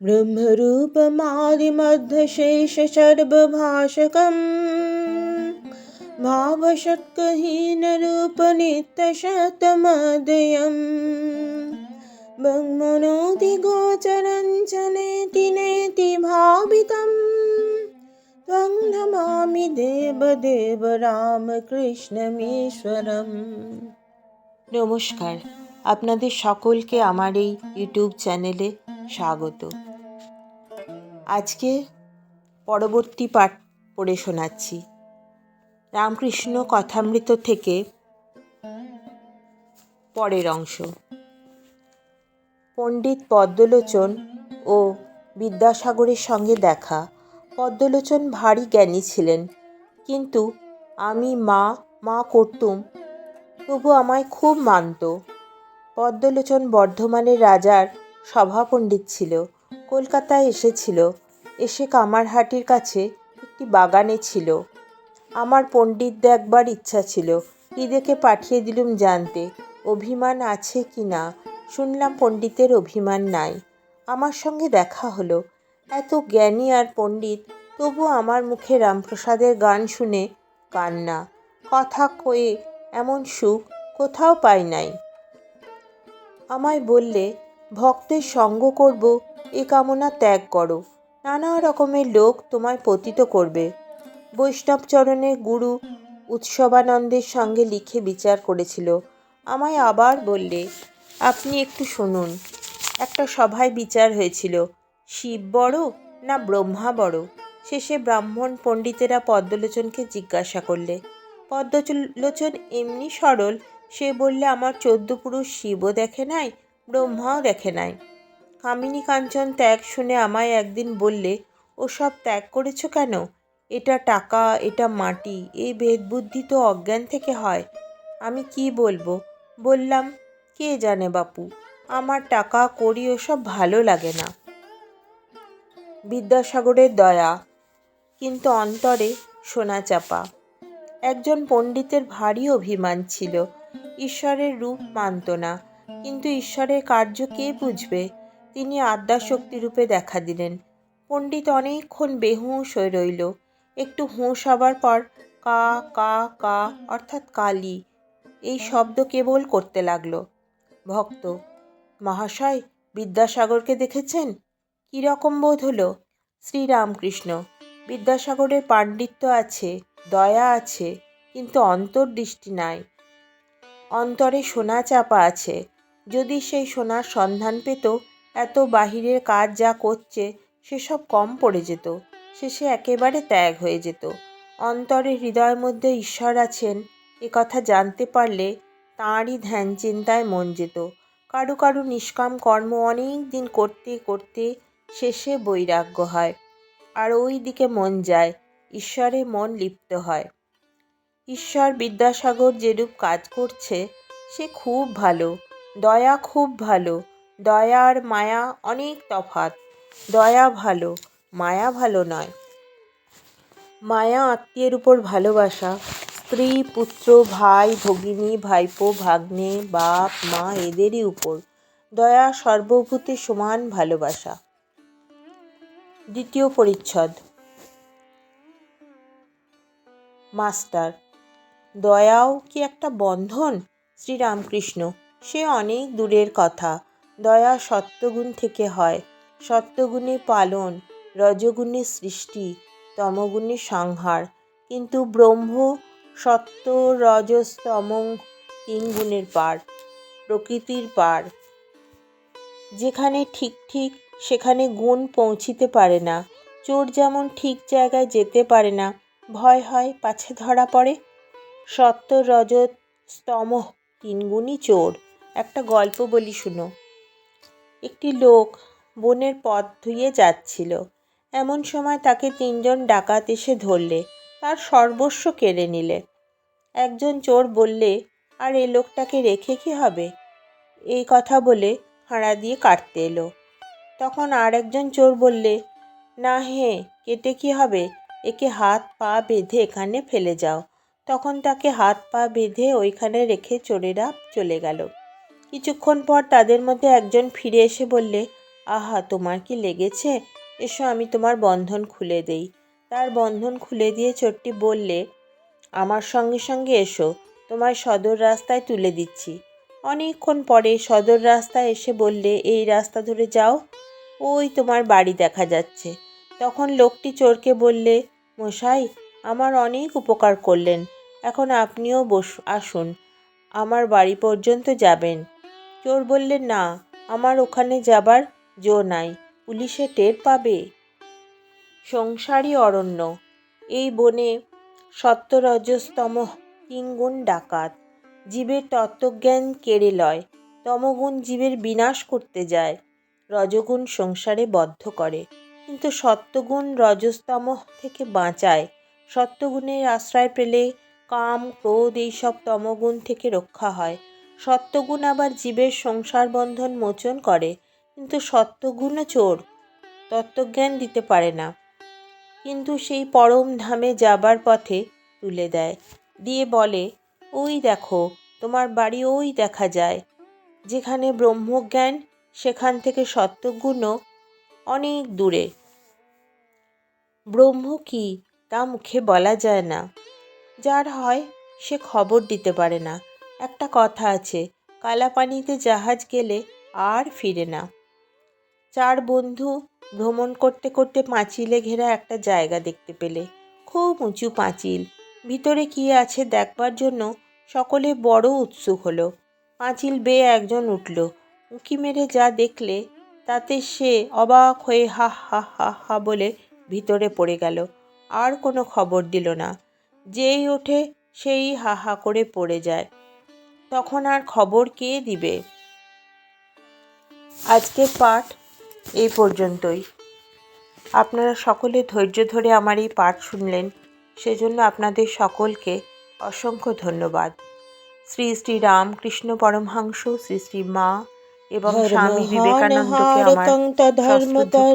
ब्रह्मरूपमादिमध्यशेषसर्वभाषकम् भावषट्कहीनरूपनित्यशतमदयम् ब्रह्मणोऽधिगोचरञ्चनेति नेति भावितम् त्वं नमामि দেবদেব রামকৃষ্ণমীশ্বরম নমস্কার আপনাদের সকলকে আমার এই ইউটিউব চ্যানেলে স্বাগত। আজকে পরবর্তী পাঠ পড়ে শোনাচ্ছি। রামকৃষ্ণ কথামৃত থেকে পরের অংশ। পণ্ডিত পদ্মলোচন ও বিদ্যাসাগরের সঙ্গে দেখা। পদ্মলোচন ভারী জ্ঞানী ছিলেন। কিন্তু আমি মা মা করতুম, তবু আমায় খুব মানত। পদ্মলোচন বর্ধমানের রাজার সভাপণ্ডিত ছিল। কলকাতায় এসেছিল। এসে কামারহাটির কাছে একটি বাগানে ছিল। আমার পণ্ডিত দেখবার ইচ্ছা ছিল, ঈদেকে পাঠিয়ে দিলুম জানতে। অভিমান আছে কি না? শুনলাম পণ্ডিতের অভিমান নাই। আমার সঙ্গে দেখা হলো। এত জ্ঞানী আর পণ্ডিত, তবু আমার মুখে রামপ্রসাদের গান শুনে কান্না। কথা কয়ে এমন সুখ কোথাও পাই নাই। আমায় বললে ভক্তের সঙ্গ করব, এ কামনা ত্যাগ করো। নানা রকমের লোক তোমায় পতিত করবে। বৈষ্ণবচরণে গুরু উৎসবানন্দের সঙ্গে লিখে বিচার করেছিল। আমায় আবার বললে, আপনি একটু শুনুন। একটা সভায় বিচার হয়েছিল। শিব বড় না ব্রহ্মা বড়? শেষে ব্রাহ্মণ পণ্ডিতেরা পদ্মলোচনকে জিজ্ঞাসা করলে, পদ্মলোচন এমনি সরল? সে বললে, আমার চোদ্দ পুরুষ শিবও দেখে নাই ব্রহ্মাও দেখে নাই। কামিনী কাঞ্চন ত্যাগ শুনে আমায় একদিন বললে, ওসব ত্যাগ করেছ কেন? এটা টাকা, এটা মাটি এই বেদ বুদ্ধি তো অজ্ঞান থেকে হয়। আমি কি বলব? বললাম, কে জানে বাপু, আমার টাকা করি ওসব ভালো লাগে না। বিদ্যাসাগরের দয়া, কিন্তু অন্তরে সোনা চাপা। একজন পণ্ডিতের ভারী অভিমান ছিল, ঈশ্বরের রূপ মানত না। কিন্তু ঈশ্বরের কার্য কে বুঝবে? তিনি রূপে দেখা দিলেন। পণ্ডিত অনেকক্ষণ বেহুঁশ হয়ে রইল। একটু হুঁশ হবার পর কা কা কা, অর্থাৎ কালী, এই শব্দ কেবল করতে লাগল। ভক্ত, মহাশয়, বিদ্যাসাগরকে দেখেছেন? কীরকম বোধ হলো? শ্রীরামকৃষ্ণ, বিদ্যাসাগরের পাণ্ডিত্য আছে, দয়া আছে, কিন্তু অন্তর্দৃষ্টি নাই। অন্তরে সোনা চাপা আছে যদি সেই সোনার সন্ধান পেত, এত বাহিরের কাজ যা করছে, সেসব কম পড়ে যেত। শেষে একেবারে ত্যাগ হয়ে যেত। অন্তরে হৃদয়ের মধ্যে ঈশ্বর আছেন, এ কথা জানতে পারলে তাঁরই ধ্যান চিন্তায় মন যেত। কারু কারু নিষ্কাম কর্ম অনেক দিন করতে করতে শেষে বৈরাগ্য হয়। আর ওই দিকে মন যায়, ঈশ্বরে মন লিপ্ত হয়। ঈশ্বর বিদ্যাসাগর যেরূপ কাজ করছে, সে খুব ভালো। দয়া খুব ভালো, দয়া আর মায়া অনেক তফাত দয়া ভালো, মায়া ভালো নয়। মায়া আত্মীয়ের উপর ভালোবাসা। স্ত্রী, পুত্র, ভাই, ভগিনী, ভাইপো, ভাগ্নে, বাপ, মা এদেরই উপর। দয়া সর্বভূতে সমান ভালোবাসা। দ্বিতীয় পরিচ্ছদ। মাস্টার। দয়াও কি একটা বন্ধন? শ্রীরামকৃষ্ণ। সে অনেক দূরের কথা। দয়া সত্যগুণ থেকে হয়। সত্যগুণে পালন, রজগুণে সৃষ্টি, তমগুণে সংহার। কিন্তু ব্রহ্ম, সত্য রজস্তম তিন গুণের পার, প্রকৃতির পার। যেখানে ঠিক ঠিক, সেখানে গুণ পৌঁছিতে পারে না। চোর যেমন ঠিক জায়গায় যেতে পারে না, ভয় হয় পাছে ধরা পড়ে। সত্য রজত স্তম তিন গুণই চোর। একটা গল্প বলি শুনো। একটি লোক বনের পথ ধুয়ে যাচ্ছিল। এমন সময় তাকে তিনজন ডাকাত এসে ধরলে, তার সর্বস্ব কেড়ে নিলে। একজন চোর বললে, আর এ লোকটাকে রেখে কি হবে? এই কথা বলে হাঁড়া দিয়ে কাটতে এলো। তখন আর একজন চোর বললে, না হে, কেটে কি হবে? একে হাত পা বেঁধে এখানে ফেলে যাও। তখন তাকে হাত পা বেঁধে ওইখানে রেখে চোরেরা চলে গেল। কিছুক্ষণ পর তাদের মধ্যে একজন ফিরে এসে বললে, আহা, তোমার কি লেগেছে? এসো, আমি তোমার বন্ধন খুলে দেই। তার বন্ধন খুলে দিয়ে চোরটি বললে, আমার সঙ্গে সঙ্গে এসো, তোমায় সদর রাস্তায় তুলে দিচ্ছি। অনেকক্ষণ পরে সদর রাস্তায় এসে বললে, এই রাস্তা ধরে যাও, ওই তোমার বাড়ি দেখা যাচ্ছে। তখন লোকটি চোরকে বললে, মশাই, আমার অনেক উপকার করলেন, এখন আপনিও বস, আসুন, আমার বাড়ি পর্যন্ত যাবেন। চোর বললে, না, আমার ওখানে যাবার জো নাই, পুলিশে টের পাবে? সংসারী অরণ্য, এই বনে সত্যরজস্তম তিনগুণ ডাকাত, জীবের তত্ত্বজ্ঞান কেড়ে লয়, তমগুণ জীবের বিনাশ করতে যায়, রজগুণ সংসারে বদ্ধ করে। কিন্তু সত্যগুণ রজস্তম থেকে বাঁচায়, সত্যগুণের আশ্রয় পেলে কাম, ক্রোধ, এইসব তমগুণ থেকে রক্ষা হয়। সত্যগুণ আবার জীবের সংসার বন্ধন মোচন করে, কিন্তু সত্যগুণও চোর, তত্ত্বজ্ঞান দিতে পারে না। কিন্তু সেই পরম ধামে যাবার পথে তুলে দেয়। দিয়ে বলে, ওই দেখো, তোমার বাড়ি ওই দেখা যায়, যেখানে ব্রহ্মজ্ঞান, সেখান থেকে সত্যগুণও অনেক দূরে। ব্রহ্ম কি, তা মুখে বলা যায় না। যার হয়, সে খবর দিতে পারে না। একটা কথা আছে, কালাপানিতে জাহাজ গেলে আর ফিরে না। চার বন্ধু ভ্রমণ করতে করতে পাঁচিলে ঘেরা একটা জায়গা দেখতে পেলে। খুব উঁচু পাঁচিল। ভিতরে কী আছে দেখবার জন্য সকলে বড় উৎসুক হলো। পাঁচিল বেয়ে একজন উঠল। উঁকি মেরে যা দেখলে তাতে সে অবাক হয়ে হা হা হা হা বলে ভিতরে পড়ে গেল। আর কোনো খবর দিল না। যেই ওঠে সেই হা হা করে পড়ে যায়। তখন আর খবর কে দিবে? আজকের পাঠ এই পর্যন্তই। আপনারা সকলে ধৈর্য ধরে আমার এই পাঠ শুনলেন। সেজন্য আপনাদের সকলকে অসংখ্য ধন্যবাদ। শ্রী শ্রী রামকৃষ্ণ পরমহংস শ্রী শ্রী মা এবং স্বামী বিবেকানন্দকে আমার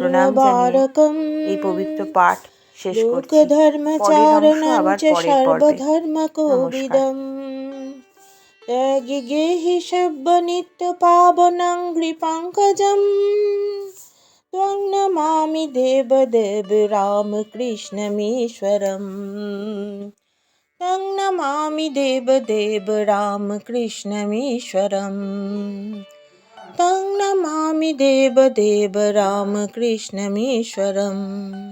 প্রণাম জানিয়ে এই পবিত্র পাঠ শেষ করছি। লোকধর্মচারণं আবার च পরের পর্বে। গিগেহি শব্দনিত্য পাবনং কৃপাঙ্কজম ত্বং নমামি দেবদেব রামকৃষ্ণমীশ্বরম ত্বং নমামি দেবদেব রামকৃষ্ণমীশ্বরম तं नमामि देवदेव रामकृष्णमीश्वरम्